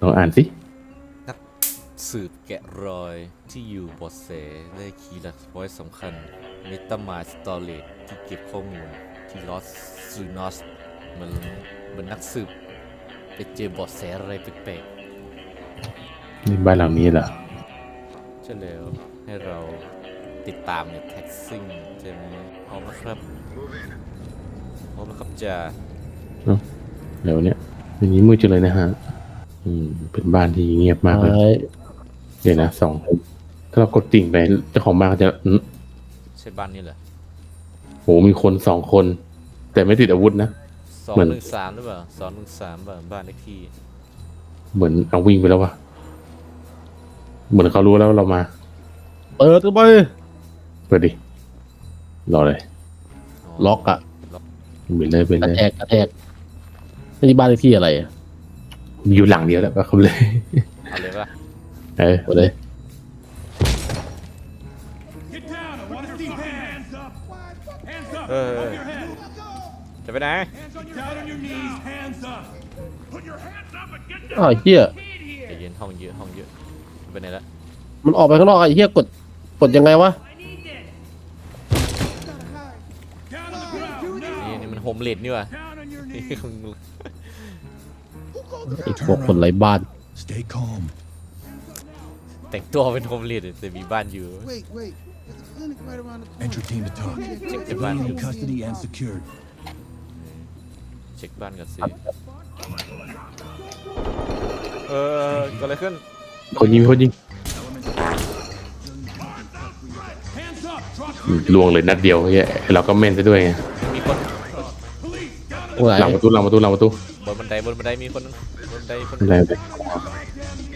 ลองอ่านสิ สืบแกะรอยที่อยู่เบอดแสได้คีย์หลักพอยต์สำคัญเมตามาสตอเรจที่เก็บข้อมูลที่ลอสซูนอสเหมือนเหมือนนักสืบไปเจอเบอดแสอะไรแปลกนี่บ้านหลังนี้เหรอๆใช่แล้วให้เราติดตามในแท็กซิ่งใช่ไหมพร้อมนะครับพร้อมนะครับจ่าเดี๋ยวเนี้ยอย่างนี้มืดจังเลยนะฮะ อืมเป็นบ้านที่เงียบมากเลยไม้เดี๋ยวนะสองถ้าเรากดติ่งไปเจ้าของบ้านก็จะอืมใช่บ้านนี้เหรอโหมีคนสองคน แต่ไม่ติดอาวุธนะ สองเหมือน หนึ่งสามหรือเปล่าสองหนึ่งสามแบบบ้านเลขที่เหมือนเอาวิ่งไปแล้ววะเหมือนเขารู้แล้วว่าเรามา เปิดเข้าไปเปิดดิรอเลยล็อกอะไปเลยไปกระเลยแทกกระแทกนี่บ้านเลขที่อะไรอะมี อยู่หลังเดียวแล้วก็เขาเลยเอาเลยปะเออหมดเลย Get down! I want to see hands up! Hands up! Hey, Above hey. your head! จะไปไหน Hands on your Down on your knees! Hands up! Put your hands up and get อ้าวเฮียใจเย็นห้องเยอะห้องเยอะไปไหนละมันออกไปข้างนอกไอ้เฮียกดกดยังไงวะ Down on the ground! นี่ Now! นี่มันโฮมเลดนี่ว่ะ ไอ้พวกคนไร้บ้าน Stay calm. แต่งตัวเป็นโฮมเลดแต่มีบ้านอยู่ Wait, wait. There's a clinic right around the corner. Entry team to talk. Check the Civilian van. in custody and secured. เช็คบ้านก่อนสิเออเกิดอะไรขึ้นคนยิงคนยิง Hands up! Drop อืมลวงเลยนัดเดียวเฮ้ยเราก็แม่นซะด้วยไงมีคน ไหนหลังประตูหลังประตูหลังประตูบนบันไดบนบันไดมีคนบนบันไดมีคนอะไรไป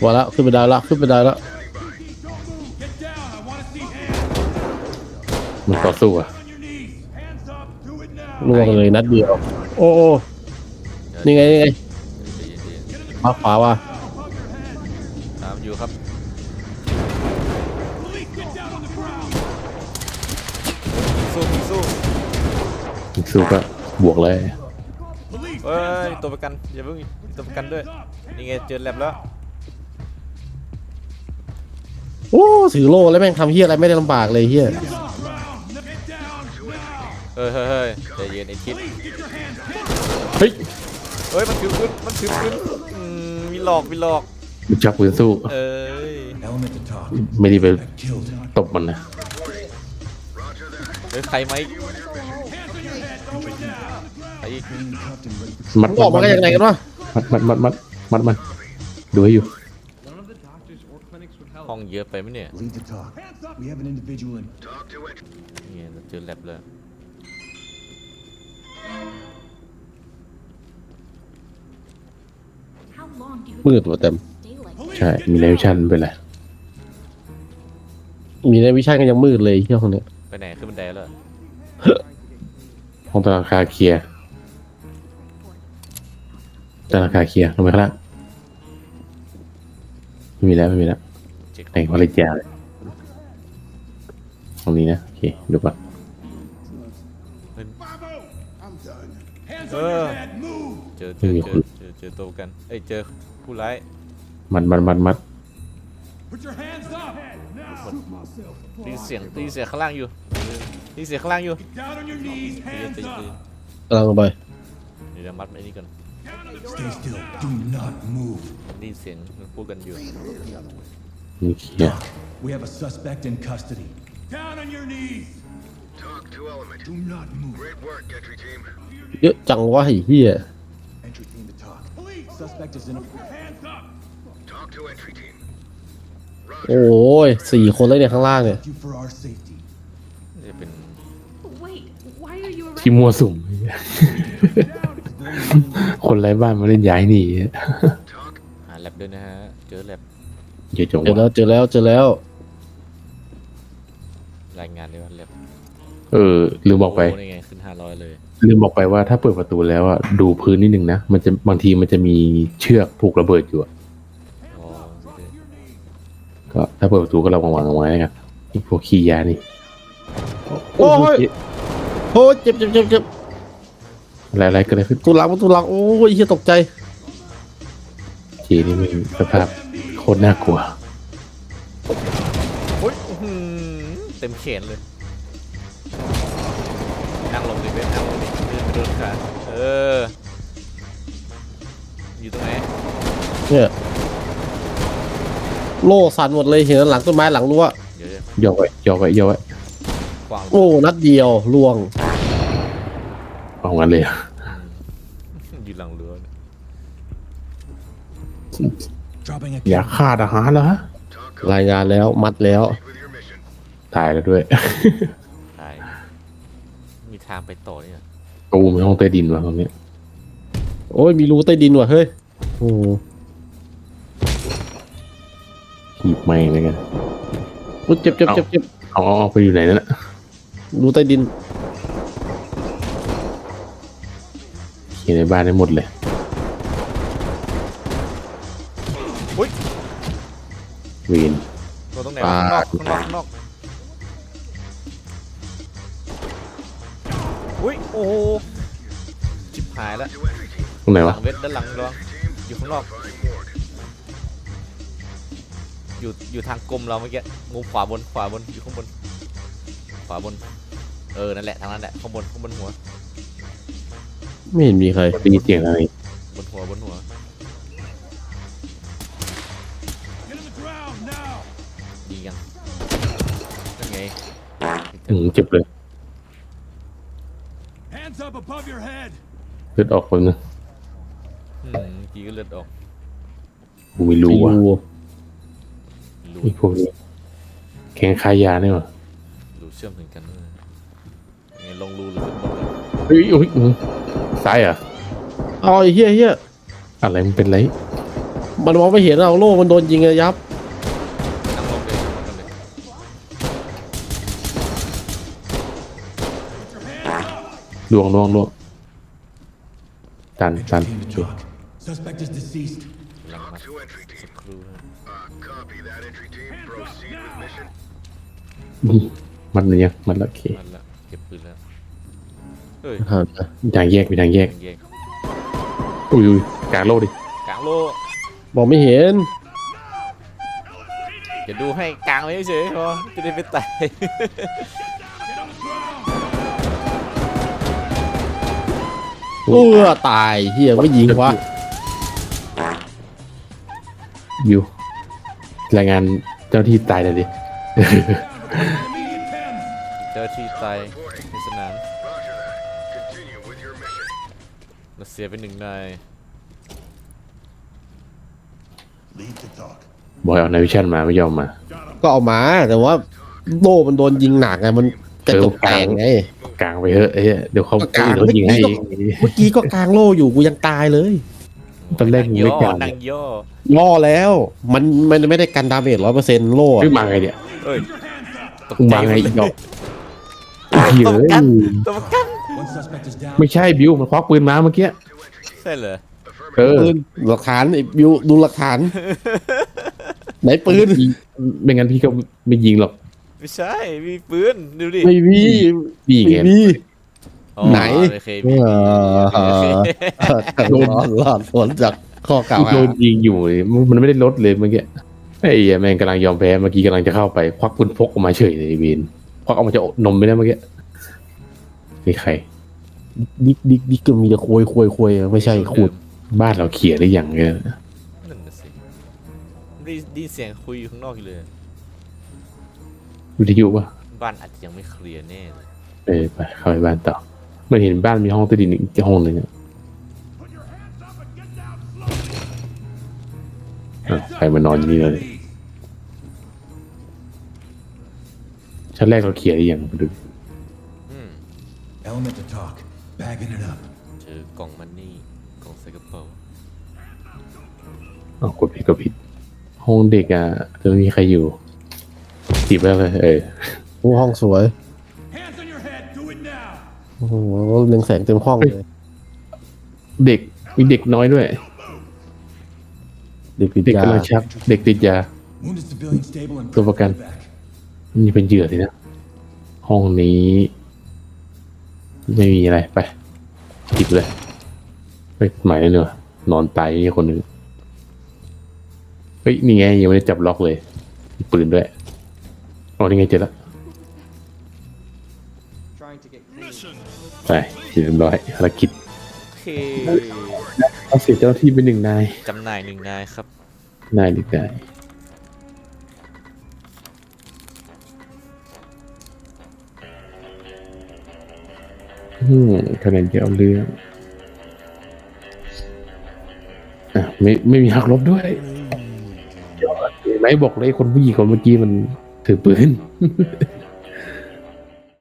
ว่าละขึ้นไปได้ละขึ้นไปได้ละ Get down! I want to see hands มันต่อสู้อะ on your knees! Hands up! Do it now! ล่วงเลยนัดเดียว โอ้โอ้นี่ไงนี่ไงใจเย็นใจเย็นมาขวาว่ะตามอยู่ครับ Police! Get down on the ground! สู้สู้สู้ก็บวกเลย Police! เอ้ยตัวประกันอย่าเพิ่งมีตัวประกันด้วยนี่ไงเจอแลบแล้วโอ้ถือโล่แล้วแม่งทำเฮียอะไรไม่ได้ลำบากเลยเฮีย Get down! Now! เฮ้ยเฮ้ยเฮ้ยใจเย็นไอ้คิด Police! Get your hands up! เฮ้ยเฮ้ยมันถือปืนมันถือปืนอืมมีหลอกมีหลอกมันจับปืนสู้เอ้ย Element to talk. ไม่ได้ไป Got killed. ตบมันนะเฮ้ยใครไหม มัดมันออกมากันยังไงกันวะมัดมัดมัดมัดมัดมันดูให้อยู่ห้องเยอะไปไหมเนี่ย lead to talk. We have an individual in เนี่ยเราเจอแลบแล้วมืดว่ะเต็มใช่ มีในวิชันเป็นไรมีในวิชันก็ยังมืดเลยเฮียคนเนี้ยไปไหนขึ้นบันไดแล้วห้องธนาคารเคลียร์ ธนาคาเคลียร์ลงไปข้างล่างไม่มีแล้วไม่มีแล้วแต่งภรรยาเลยตรงนี้นะ โอเค ดูก่อนเออเจอเจอเจอเจอเจอตัวกัน เอ้ยเจอผู้ร้าย มัดมัดมัดมัด Put your hands up! Now! ได้ยินเสียงได้ยินเสียงข้างล่างอยู่ได้ยินเสียงข้างล่างอยู่เย็น Hands ใจเย็น up! กำลังไปเดี๋ยวมัดไอ้นี่ก่อน Stay still. Do not move. ได้ยินเสียงมันพูดกันอยู่ นี่เคลียร์ We have a suspect in custody. Down on your knees! Talk to element. Do not move. Great work, entry team. เยอะจังวะไอ้เฮีย Entry team to talk. Police! Suspect is in a Hands up! Talk to entry team. โอ้ยสี่คนเลยเนี่ยข้างล่างเนี่ย you for our safety. จะเป็น Wait, why are you ที่ arresting มั่วสุม คนไร้บ้านมาเล่นย้ายหนี Talk. หาแลบด้วยนะฮะ เจอแลบเยอะจงเจอแล้ววะเจอแล้วเจอแล้วรายงานเลยว่าแลบเออลืมบอกไปโนี่ไงขึ้นห้าร้อยเลย ลืมบอกไปว่าถ้าเปิดประตูแล้วอะดูพื้นนิดนึงนะมันจะบางทีมันจะมีเชือกผูกระเบิดอยู่อะอ๋อโอเคก็ถ้าเปิดประตูก็ระวังวางเอาไว้นะครับไอ้พวกขี้ยานี่โอ้ยโอ้ยเจ็บเจ็บเจ็บเจ็บ อะไรอะไรก็ได้ขึ้นตูหลังตูหลังโอ้ยเฮียตกใจนี่มันสภาพโคตรน่ากลัวโอ้ยอื้อหือเต็มเขนเลย นั่งลงดิเว้ยนั่งลงดิเดินไปโดนขาเออ อยู่ตรงไหน เนี่ยโล่สั่นหมดเลยเห็นหลังต้นไม้หลังรั้วเดี๋ยวย่อไว้ย่อไว้ย่อไว้ๆกวางโอ้นัดเดียวล่วง เอางั้นเลยอะอยู่หลังเรือ Dropping a อย่าขาดอาหารเหรอฮะรายงานแล้วมัดแล้ว With your mission. ตายแล้วด้วยใช่มีทางไปต่อเนี่ยกูไม่ห้องใต้ดินวะตรงเนี้ยโอ้ยมีรูใต้ดินว่ะเฮ้ยโอ้โหขีบไม่เลยกันอุ๊ยเจ็บเจ็บเจ็บเจ็บเอาเอาเอาไปอยู่ไหนนั่นน่ะรูใต้ดิน เขียนในบ้านได้หมดเลยอุ้ยเวีน ตัวตรงไหนวะข้างนอกข้างนอกข้างนอกอุ้ยโอ้โหชิบหายแล้ว To entry team. ตรงไหนหลัวะงเวทด้านหลังระวังอยู่ข้างนอก Find Morg. อยู่อยู่ทางกลมเราเมื่อกี้มุมขวาบนขวาบนอยู่ข้างบน ขวาบน เออนั่นแหละทางนั้นแหละข้างบนข้างบนหัว ไม่เห็นมีใครได้ยินเสียงอะไรบนหัวบนหัว Get on the ground now! ยิงยังนั่นไงอืมเจ็บเลย Hands up above your head! เลือดออกคนนึงอืมเมื่อกี้ก็เลือดออกกูไม่รู้ว่ะรูรูไอ้พวกนี้แข่งขายยาเนี่ยวะรูเชื่อมถึงกันเลยยังไงลงรูหรือขึ้นบนเลยเฮ้ยโอ้ยอืม ซ้ายเหรอะเอาไอ้เฮียเฮียอะไรมันเป็นไรมันมองไม่เห็นเอาโล่มันโดนยิงอะยับ นั่งลงเลยนั่งลงเลยลวงลวงลวงตันตัน Entry team to talk. Suspect is deceased. หลัง Talk มา to entry team. ครูนะ Uh, copy that entry team. Proceed with mission. มันยังมันละโอเค มันละเก็บปืนแล้ว เฮ้ยครับทางแยกมีทางแยกยังแยกอุ้ยอุ้ยกลางโลกดิกลางโลมองไม่เห็นจะดูให้กลางไว้เฉยๆพอจะได้ไม่ตายเออตายเฮียไม่ยิงวะวิวรายงานเจ้าที่ตายเลยดิ Immediate Thames! เจ้าที่ตายในสนาม เราเสียไปหนึ่งนาย Lead to talk. บอยเอานายวิชันมาไม่ยอมมา ก็เอามาแต่ว่าโล่มันโดนยิงหนักไงมันกระจกแตกไง กลางไปเถอะไอ้เหี้ยเดี๋ยวเขาก็กลาง เขายิงให้เองเมื่อกี้ก็กลางโล่อยู่กูยังตายเลยตอนแรกมึงย่ไม่อกล้านั่งย่อล่อแล้ว มันมันไม่ได้กันดาเมจร้อยเปอร์เซ็นต์โล่อะเฮ้ยมาไงเนี่ยเอ้ยตกมึงใจมาหมไงดอีกเลดอยกเฮ้ยตัวประกันตัวประกัน One suspect is down. ไม่ใช่บิวมันควักปืนมาเมื่อกี้ใช่เหรอเออปืนหลักฐานไอ้บิวดูหลักฐาน ไหนปืนไม่งั้นพี่ก็ไม่ยิงหรอกไม่ใช่มีปืนดูดิไม่มีพี่ไง ไม่มี อ๋อไหน โอเคมีเออโดนหลอดผลจากข้อกล่าวโดหานยิงอยู่เลยมันไม่ได้ลดเลยเมื่อกี้ไอ้เหี้ยแม่งกำลังยอมแพ้เมื่อกี้กำลังจะเข้าไป ควักปืนพกออกมาเฉยเลยไอ้เวนควักออกมาจะนมไม่ได้เมื่อกี้ นี่ใคร ดิกดิกดิกก็มีแต่คุยคุยคุยไม่ใช่ขุดบ้านเราเขี่ยได้อย่างเงี้ยนั่นน่ะสิได้ไดีเสียงคุยอยู่ข้างนอกอยู่เลย วิทยุป่ะบ้านอาจจะยังไม่เคลียร์แน่เลย เออไปเข้าไปบ้านต่อมันเห็นบ้านมีห้องใต้ดินอีกห้องหนึ่งอะ Put your hands up and get down slowly! อะใครมานอนอยู่นี่เลยชั้นแรกเราเขี่ยได้อย่างไปดูอืม Element to talk. Bagging it up. เจอกล่องมันนี่กล่องใส่กระเป๋าอ๋อกดผิดก็ผิด ห้องเด็กอะจะไม่มีใครอยู่จีบแล้วเลยเออโอ้ห้องสวย Hands on your head! Do it now! โอ้โหเรืองแสงเต็มห้องเลย เด็กมีเด็กน้อยด้วย เด็กปิดเด็กยากำลังชัก เด็กติดยา Wounded civilian stable and ตัวประกัน back. นี่เป็นเหยื่อสินะ ห้องนี้ ไม่มีอะไรไปจิบเลยไปหมายเลยเนอะนอนตายนี่คนหนึ่งเฮ้ยนี่ไงยังไม่ได้จับล็อกเลยมีปืนด้วยอ๋อนี่ไงเจอแล้วไปเรียบร้อยภารกิจโอเคเอาเสียเจ้าหน้าที่ไปหนึ่งนายจำหน่ายหนึ่งนายครับนายหนึ่งนาย อืมคะแนนเยอะเอาเรื่องอะไม่ไม่มีหักลบด้วยยอดเห็นไหมบอกเลยคนผู้หญิงคนเมื่อกี้มันถือปืน